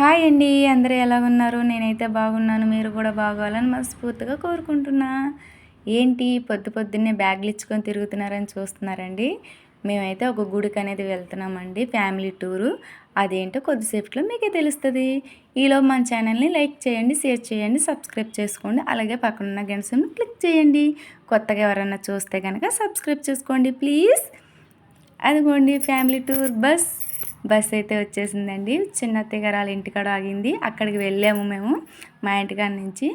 Hi అండి అందరూ ఎలా ఉన్నారు? నేనైతే బాగున్నాను మీరు కూడా బాగోవాలని మనస్ఫూర్తిగా కోరుకుంటున్నా. ఏంటి పొద్దు పొద్దున్నే బ్యాగులు ఇచ్చుకొని తిరుగుతున్నారని చూస్తున్నారండి. మేమైతే ఒక గుడికి అనేది వెళ్తున్నామండి ఫ్యామిలీ టూరు. అదేంటో కొద్దిసేపట్లో మీకే తెలుస్తుంది. ఈలో మన ఛానల్ని లైక్ చేయండి షేర్ చేయండి సబ్స్క్రైబ్ చేసుకోండి. అలాగే పక్కనున్న గంటను క్లిక్ చేయండి. కొత్తగా ఎవరైనా చూస్తే కనుక సబ్స్క్రైబ్ చేసుకోండి ప్లీజ్. అదిగోండి ఫ్యామిలీ టూర్ బస్. బస్సు అయితే వచ్చేసిందండి. చిన్న అత్తయ్య వాళ్ళ ఇంటికాడ ఆగింది. అక్కడికి వెళ్ళాము మేము మా ఇంటికాడ నుంచి.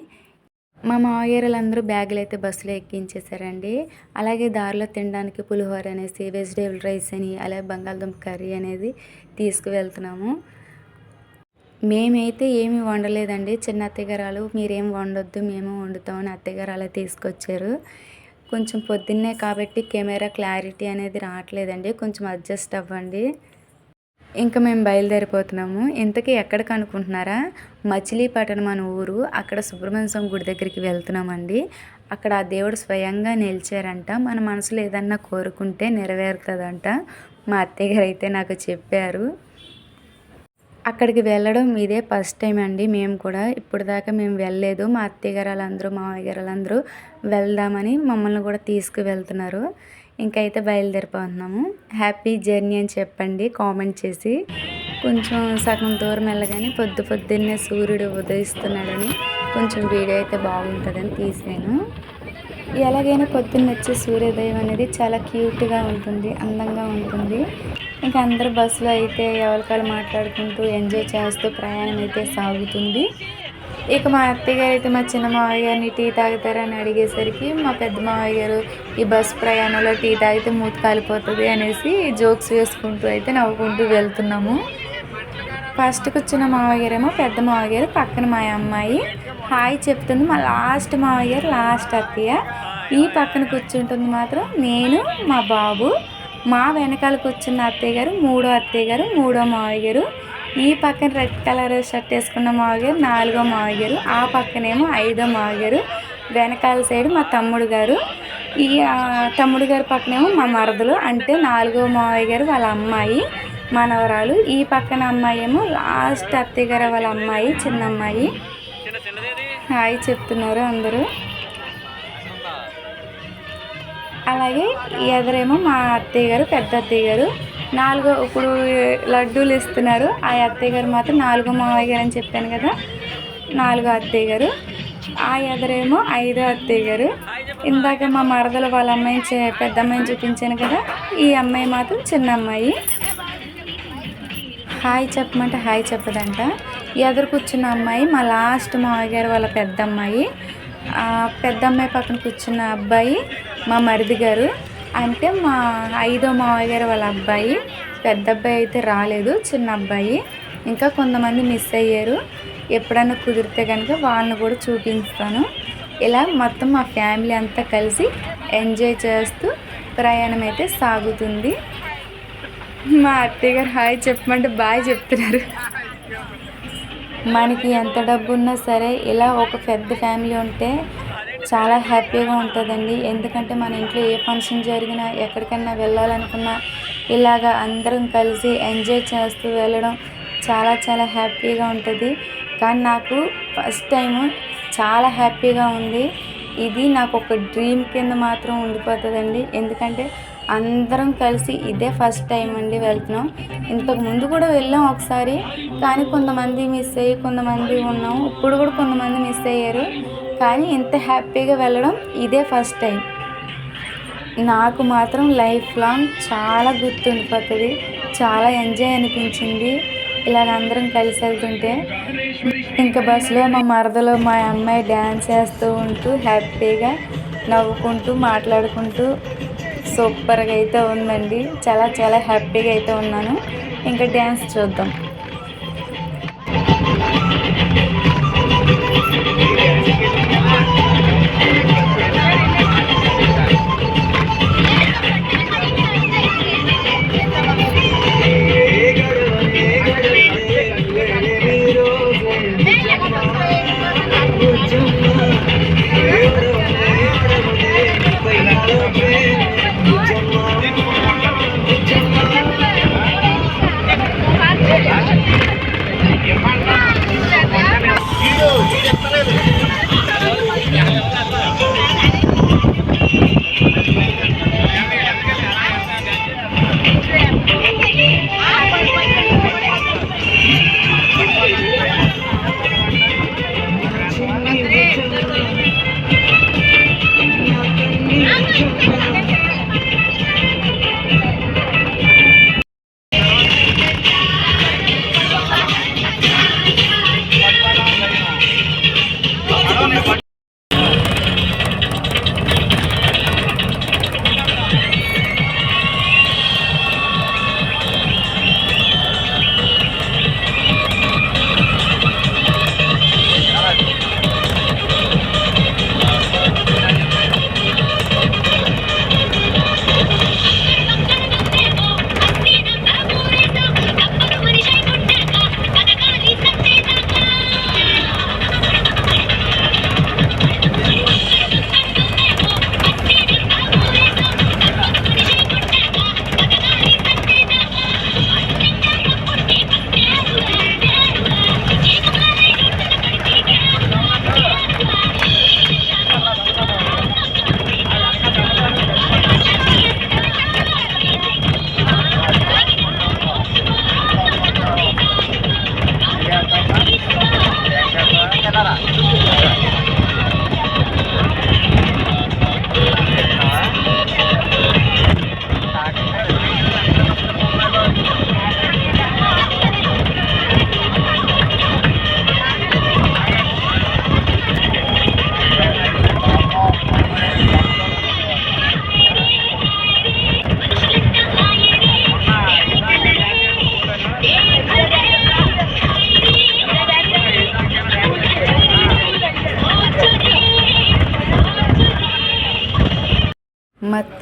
మా మావయ్యలు అందరూ బ్యాగులు అయితే బస్సులో ఎక్కించేశారండి. అలాగే దారిలో తినడానికి పులిహోర అనేసి వెజిటేబుల్ రైస్ అని అలాగే బంగాళదుంప కర్రీ అనేది తీసుకువెళ్తున్నాము. మేమైతే ఏమి వండలేదండి. చిన్న అత్తగారాలు మీరేం వండొద్దు మేము వండుతామని అత్తయ్యగారు తీసుకొచ్చారు. కొంచెం పొద్దున్నే కాబట్టి కెమెరా క్లారిటీ అనేది రావట్లేదండి. కొంచెం అడ్జస్ట్ అవ్వండి. ఇంకా మేము బయలుదేరిపోతున్నాము. ఇంతకీ ఎక్కడికి అనుకుంటున్నారా? మచిలీపట్నం మన ఊరు. అక్కడ సుబ్రహ్మణ్య స్వామి గుడి దగ్గరికి వెళ్తున్నామండి. అక్కడ ఆ దేవుడు స్వయంగా నిలిచారంట. మన మనసులో ఏదన్నా కోరుకుంటే నెరవేరుతుందంట. మా అత్తయ్య గారు అయితే నాకు చెప్పారు. అక్కడికి వెళ్ళడం ఇదే ఫస్ట్ టైం అండి. మేము కూడా ఇప్పుడు దాకా మేము వెళ్ళలేదు. మా అత్తయ్య గారు వాళ్ళందరూ మామయ్య గారు వాళ్ళందరూ వెళ్దామని మమ్మల్ని కూడా తీసుకువెళ్తున్నారు. ఇంకైతే బయలుదేరిపోతున్నాము. హ్యాపీ జర్నీ అని చెప్పండి కామెంట్ చేసి. కొంచెం సగం దూరం వెళ్ళగానే పొద్దు పొద్దున్నే సూర్యుడు ఉదయిస్తున్నాడని కొంచెం వీడియో అయితే బాగుంటుందని తీసాను. ఎలాగైనా పొద్దున్న వచ్చే సూర్యోదయం అనేది చాలా క్యూట్గా ఉంటుంది అందంగా ఉంటుంది. ఇంకా అందరు బస్సులో అయితే ఎవరికాలు మాట్లాడుకుంటూ ఎంజాయ్ చేస్తూ ప్రయాణం అయితే సాగుతుంది. ఇక మా అత్తయ్య గారు అయితే మా చిన్న మావయ్య గారిని టీ తాగుతారని అడిగేసరికి మా పెద్ద మావయ్య గారు ఈ బస్ ప్రయాణంలో టీ తాగితే మూత కాలిపోతుంది అనేసి జోక్స్ వేసుకుంటూ అయితే నవ్వుకుంటూ వెళ్తున్నాము. ఫస్ట్ కూర్చున్న మావయ్య ఏమో పెద్ద మావయ్య గారు పక్కన మా అమ్మాయి. హాయ్ చెప్తుంది మా లాస్ట్ మావయ్య గారు లాస్ట్ అత్తయ్య. ఈ పక్కన కూర్చుంటుంది మాత్రం నేను మా బాబు. మా వెనకాల కూర్చున్న అత్తయ్య గారు మూడో అత్తయ్య గారు మూడో మావయ్య గారు. ఈ పక్కన రెడ్ కలర్ షర్ట్ వేసుకున్న మావగారు నాలుగో మావగారు ఆ పక్కనేమో ఐదో మావగారు వెనకాల సైడ్ మా తమ్ముడు గారు. ఈ తమ్ముడు గారి పక్కనేమో మా మరదలు అంటే నాలుగో మావయ్య గారు వాళ్ళ అమ్మాయి మనవరాలు. ఈ పక్కన అమ్మాయి ఏమో లాస్ట్ అత్తయ్య గారు వాళ్ళ అమ్మాయి చిన్న అమ్మాయి. హాయ్ చెప్తున్నారు అందరూ. అలాగే ఎదరేమో మా అత్తయ్య గారు పెద్ద అత్తయ్య గారు. నాలుగో ఇప్పుడు లడ్డూలు ఇస్తున్నారు. ఆ అత్తయ్య గారు మాత్రం నాలుగో మావయ్య గారు అని చెప్పాను కదా. నాలుగో అత్తయ్య గారు. ఆ ఎదరేమో ఐదో అత్తయ్య గారు. ఇందాక మా మరదలు వాళ్ళ అమ్మాయిని పెద్ద అమ్మాయిని చూపించాను కదా. ఈ అమ్మాయి మాత్రం చిన్న అమ్మాయి. హాయ్ చెప్పమంటే హాయ్ చెప్పదంట. ఎదురు కూర్చున్న అమ్మాయి మా లాస్ట్ మావయ్య గారు వాళ్ళ పెద్ద అమ్మాయి. పెద్ద అమ్మాయి పక్కన కూర్చున్న అబ్బాయి మా మరిది గారు. అంటే మా ఐదో మావయ్య గారు వాళ్ళ అబ్బాయి పెద్ద అబ్బాయి అయితే రాలేదు చిన్న అబ్బాయి. ఇంకా కొంతమంది మిస్ అయ్యారు. ఎప్పుడైనా కుదిరితే కనుక వాళ్ళని కూడా చూపిస్తాను. ఇలా మొత్తం మా ఫ్యామిలీ అంతా కలిసి ఎంజాయ్ చేస్తూ ప్రయాణం అయితే సాగుతుంది. మా అత్తయ్య గారు హాయ్ చెప్పమంటే బాయ్ చెప్తున్నారు. మనకి ఎంత డబ్బు ఉన్నా సరే ఇలా ఒక పెద్ద ఫ్యామిలీ ఉంటే చాలా హ్యాపీగా ఉంటుందండి. ఎందుకంటే మన ఇంట్లో ఏ ఫంక్షన్ జరిగినా ఎక్కడికైనా వెళ్ళాలనుకున్నా ఇలాగ అందరం కలిసి ఎంజాయ్ చేస్తూ వెళ్ళడం చాలా చాలా హ్యాపీగా ఉంటుంది. కానీ నాకు ఫస్ట్ టైము చాలా హ్యాపీగా ఉంది. ఇది నాకు ఒక డ్రీమ్ కింద మాత్రం ఉండిపోతుందండి. ఎందుకంటే అందరం కలిసి ఇదే ఫస్ట్ టైం అండి వెళ్తున్నాం. ఇంతకు ముందు కూడా వెళ్ళాం ఒకసారి కానీ కొంతమంది మిస్ అయ్యి కొంతమంది ఉన్నాం. ఇప్పుడు కూడా కొంతమంది మిస్ అయ్యారు. కానీ ఇంత హ్యాపీగా వెళ్ళడం ఇదే ఫస్ట్ టైం. నాకు మాత్రం లైఫ్ లాంగ్ చాలా గుర్తుండిపోతుంది. చాలా ఎంజాయ్ అనిపించింది. ఇలాగ అందరం కలిసి వెళ్తుంటే ఇంకా బస్సులో మా మరదలో మా అమ్మాయి డ్యాన్స్ వేస్తూ ఉంటూ హ్యాపీగా నవ్వుకుంటూ మాట్లాడుకుంటూ సూపర్గా అయితే ఉందండి. చాలా చాలా హ్యాపీగా అయితే ఉన్నాను. ఇంకా డ్యాన్స్ చూద్దాం.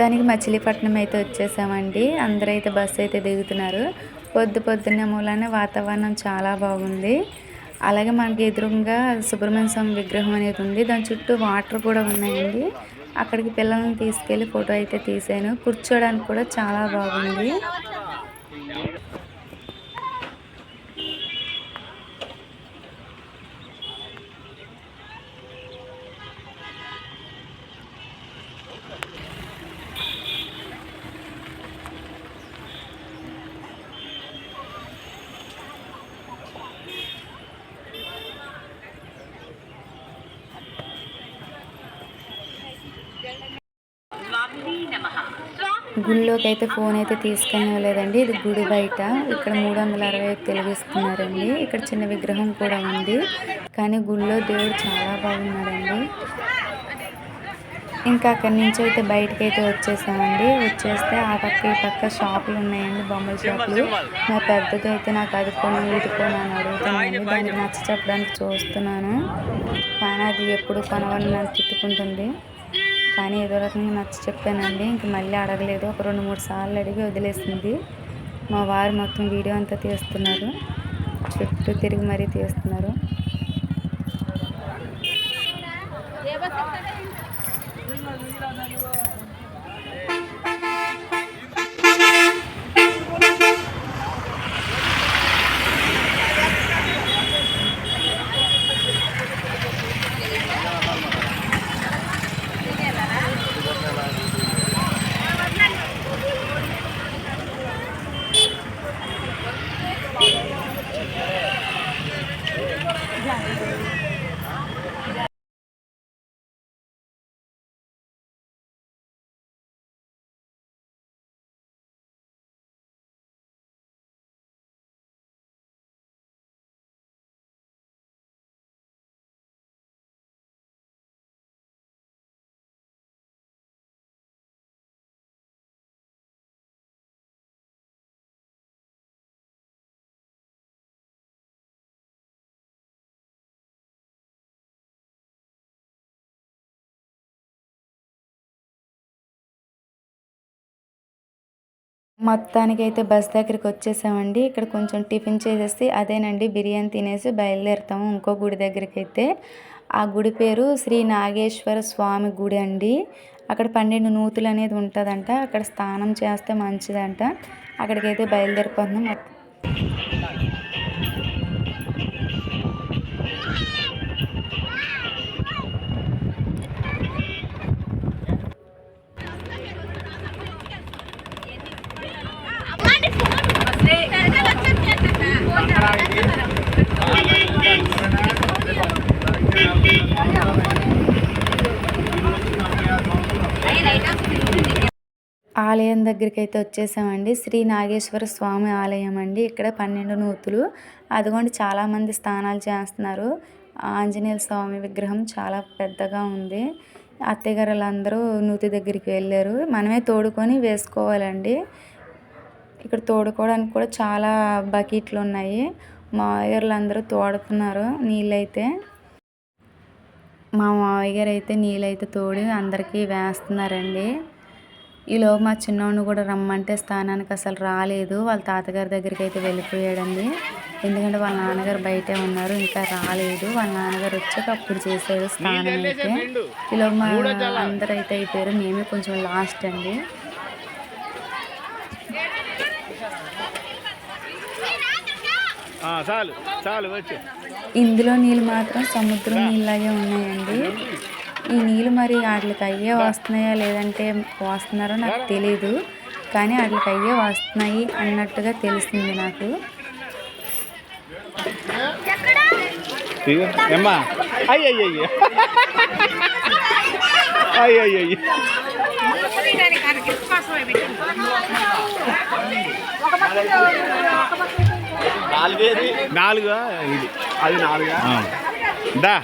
మొత్తానికి మచిలీపట్నం అయితే వచ్చేసామండి. అందరూ అయితే బస్సు అయితే దిగుతున్నారు. పొద్దు పొద్దున్నే మూలానే వాతావరణం చాలా బాగుంది. అలాగే మనకి ఎదురుగా సుబ్రహ్మణ్య స్వామి విగ్రహం అనేది ఉంది. దాని చుట్టూ వాటర్ కూడా ఉన్నాయండి. అక్కడికి పిల్లల్ని తీసుకెళ్ళి ఫోటో అయితే తీసాను కూర్చోడానికి కూడా చాలా బాగుంది. గుళ్ళోకి అయితే ఫోన్ అయితే తీసుకెళ్ళలేదండి ఇది గుడి బయట. ఇక్కడ మూడు వందల అరవై తెలివిస్తున్నారండి. ఇక్కడ చిన్న విగ్రహం కూడా ఉంది. కానీ గుళ్ళో దేవుడు చాలా బాగున్నాడండి. ఇంకా అక్కడి నుంచి అయితే బయటకి అయితే వచ్చేసామండి. వచ్చేస్తే ఆ పక్క ఈ పక్క షాపులు ఉన్నాయండి బొమ్మల షాపులు. నా పెద్దది అయితే నాకు అది కొని ఇది కొని అని అడుగుతున్నాను. దానికి నచ్చ చెప్పడానికి చూస్తున్నాను. కానీ అది ఎప్పుడు కొనవని నాకు తిట్టుకుంటుంది. కానీ ఏదో రకంగా నచ్చ చెప్పానండి. ఇంక మళ్ళీ అడగలేదు. ఒక రెండు మూడు సార్లు అడిగి వదిలేసింది. మా వారు మొత్తం వీడియో అంతా తీస్తున్నారు. చుట్టూ తిరిగి మరీ తీస్తున్నారు. మొత్తానికి అయితే బస్ దగ్గరికి వచ్చేసామండి. ఇక్కడ కొంచెం టిఫిన్ చేసేసి అదేనండి బిర్యానీ తినేసి బయలుదేరుతాము ఇంకో గుడి దగ్గరికి అయితే ఆ గుడి పేరు శ్రీ నాగేశ్వర స్వామి గుడి అండి. అక్కడ పన్నెండు నూతులు అనేది ఉంటుందంట. అక్కడ స్నానం చేస్తే మంచిదంట. అక్కడికైతే బయలుదేరిపోతున్నాం. ఆలయం దగ్గరికి అయితే వచ్చేసామండి. శ్రీ నాగేశ్వర స్వామి ఆలయం అండి. ఇక్కడ పన్నెండు నూతులు. అదిగోండి చాలామంది స్నానాలు చేస్తున్నారు. ఆంజనేయ స్వామి విగ్రహం చాలా పెద్దగా ఉంది. అత్తయ్యగారులందరూ నూతి దగ్గరికి వెళ్ళారు. మనమే తోడుకొని వేసుకోవాలండి. ఇక్కడ తోడుకోవడానికి కూడా చాలా బకెట్లు ఉన్నాయి. మా మావయ్యలు అందరూ తోడుతున్నారు నీళ్ళైతే. మా మావయ్య గారు అయితే నీళ్ళైతే తోడి అందరికీ వేస్తున్నారండి. ఈలో మా చిన్నోడిని కూడా రమ్మంటే స్థానానికి అసలు రాలేదు. వాళ్ళ తాతగారి దగ్గరికి అయితే వెళ్ళిపోయాడండి. ఎందుకంటే వాళ్ళ నాన్నగారు బయటే ఉన్నారు ఇంకా రాలేదు. వాళ్ళ నాన్నగారు వచ్చాక అప్పుడు చేశాడు స్నానం అయితే. ఈలో మా అందరూ అయితే అయిపోయారు మేమే కొంచెం లాస్ట్ అండి. చాలు చాలు వచ్చు. ఇందులో నీళ్ళు మాత్రం సముద్రం నీళ్ళగే ఉన్నాయండి. ఈ నీళ్ళు మరి వాటికి అయ్యే వస్తున్నాయా లేదంటే వస్తున్నారో నాకు తెలీదు. కానీ వాటికి అయ్యే వస్తున్నాయి అన్నట్టుగా తెలిసింది నాకు. నాలుగా? ఇది. అది నాలుగా? దా.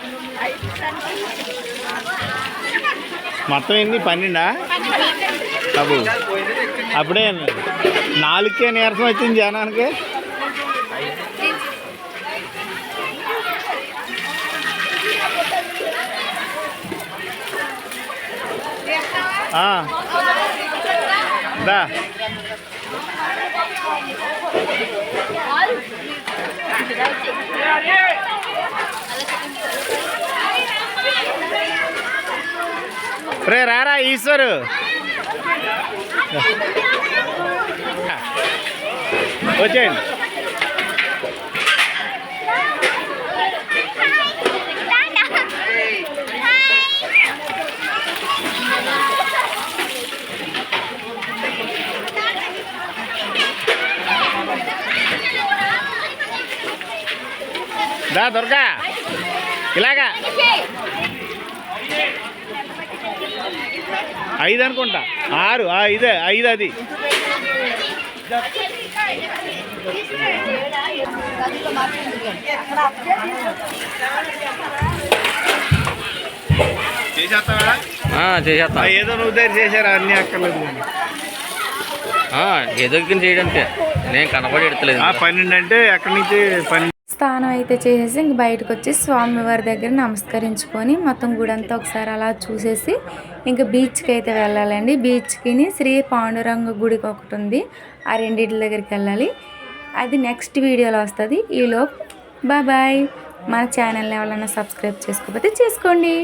మొత్తం ఎన్ని? పన్నెండా? అబ్బు అప్పుడే నాలుగుకే నీరసం వచ్చింది జనానికి. Yeah. రే రారా ఈశ్వరు. వచ్చేయండి. దా దుర్గా. ఇలాగా. ఐదు అనుకుంటా. ఆరు ఆ, ఇదే ఐదు అది. చేసేస్తావా? చేసేస్తాం. ఏదో నువ్వు దగ్గర చేశారా? అన్ని అక్కర్లేదు. ఏదో చేయడానికి నేను కనపడి ఎడతలేదు ఆ పన్నెండు అంటే ఎక్కడి నుంచి పన్నెండు స్నానం అయితే చేసేసి ఇంక బయటకు వచ్చి స్వామివారి దగ్గర నమస్కరించుకొని మొత్తం గుడంతా ఒకసారి అలా చూసేసి ఇంకా బీచ్కి అయితే వెళ్ళాలండి. బీచ్కి శ్రీ పాండురంగ గుడికి ఒకటి ఉంది. ఆ రెండింటి దగ్గరికి వెళ్ళాలి. అది నెక్స్ట్ వీడియోలో వస్తుంది. ఈలోపు బాయ్ బాయ్. మన ఛానల్ని ఎవరైనా సబ్స్క్రైబ్ చేసుకోకపోతే చేసుకోండి.